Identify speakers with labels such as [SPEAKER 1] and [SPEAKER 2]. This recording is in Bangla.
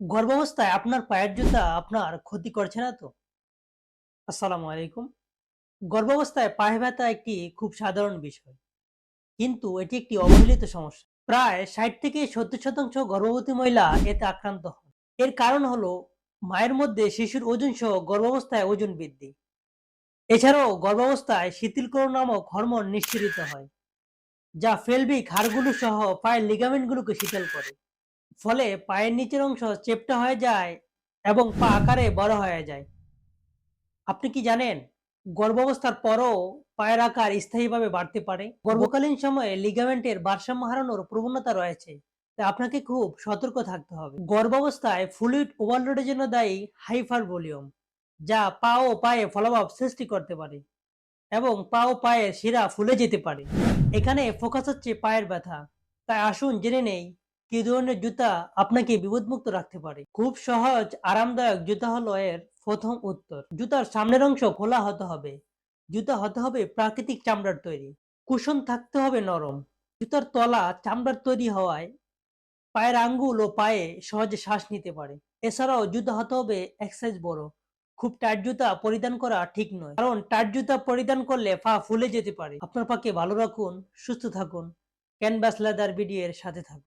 [SPEAKER 1] গর্ভাবস্থায় আপনার পায়ের জুতা আপনার ক্ষতি করছে না তো? আসসালামু আলাইকুম। গর্ভাবস্থায় পায়ে ব্যথা একটি খুব সাধারণ বিষয়, কিন্তু এটি একটি অবহেলিত সমস্যা। প্রায় ষাট থেকে সত্তর শতাংশ গর্ভবতী মহিলা এতে আক্রান্ত হন। এর কারণ হলো মায়ের মধ্যে শিশুর ওজন সহ গর্ভাবস্থায় ওজন বৃদ্ধি। এছাড়াও গর্ভাবস্থায় শীতলকরণ নামক হরমোন নিঃসৃত হয়, যা ফেলবিক হাড়গুলো সহ পায়ের লিগামেন্টগুলোকে শীতল করে। ফলে পায়ের নিচের অংশ চেপটা হয়ে যায় এবং পা আকারে বড় হয়ে যায়। আপনি কি জানেন, গর্ভাবস্থার পরও পায়ের আকার স্থায়ীভাবে বাড়তে পারে? গর্ভকালীন সময়ে লিগামেন্টের ভারসাম্য হারানোর প্রবণতা রয়েছে, তাই আপনাকে খুব সতর্ক থাকতে হবে। গর্ভাবস্থায় ফ্লুইড ওভারলোডের জন্য দায়ী হাইফার ভলিউম যা পা ও পায়ে ফলাভাব সৃষ্টি করতে পারে এবং পা ও পায়ের শিরা ফুলে যেতে পারে। এখানে ফোকাস হচ্ছে পায়ের ব্যথা, তাই আসুন জেনে নেই কি ধরনের জুতা আপনাকে বিপদমুক্ত রাখতে পারে? খুব সহজ, আরামদায়ক জুতা হলো এর প্রথম উত্তর। জুতার সামনের অংশ খোলা হতে হবে। জুতা হতে হবে প্রাকৃতিক চামড়ার তৈরি। কুশন থাকতে হবে নরম। জুতার তলা চামড়ার তৈরি হওয়ায় পায়ের আঙ্গুল ও পায়ে সহজে শ্বাস নিতে পারে। এছাড়াও জুতা হতে হবে এক সাইজ বড়। খুব টাইট জুতা পরিধান করা ঠিক নয়। কারণ টাইট জুতা পরিধান করলে পা ফুলে যেতে পারে। আপনার পাকে ভালো রাখুন, সুস্থ থাকুন। ক্যানভাস, লেদার, বিডি এর সাথে থাকুন।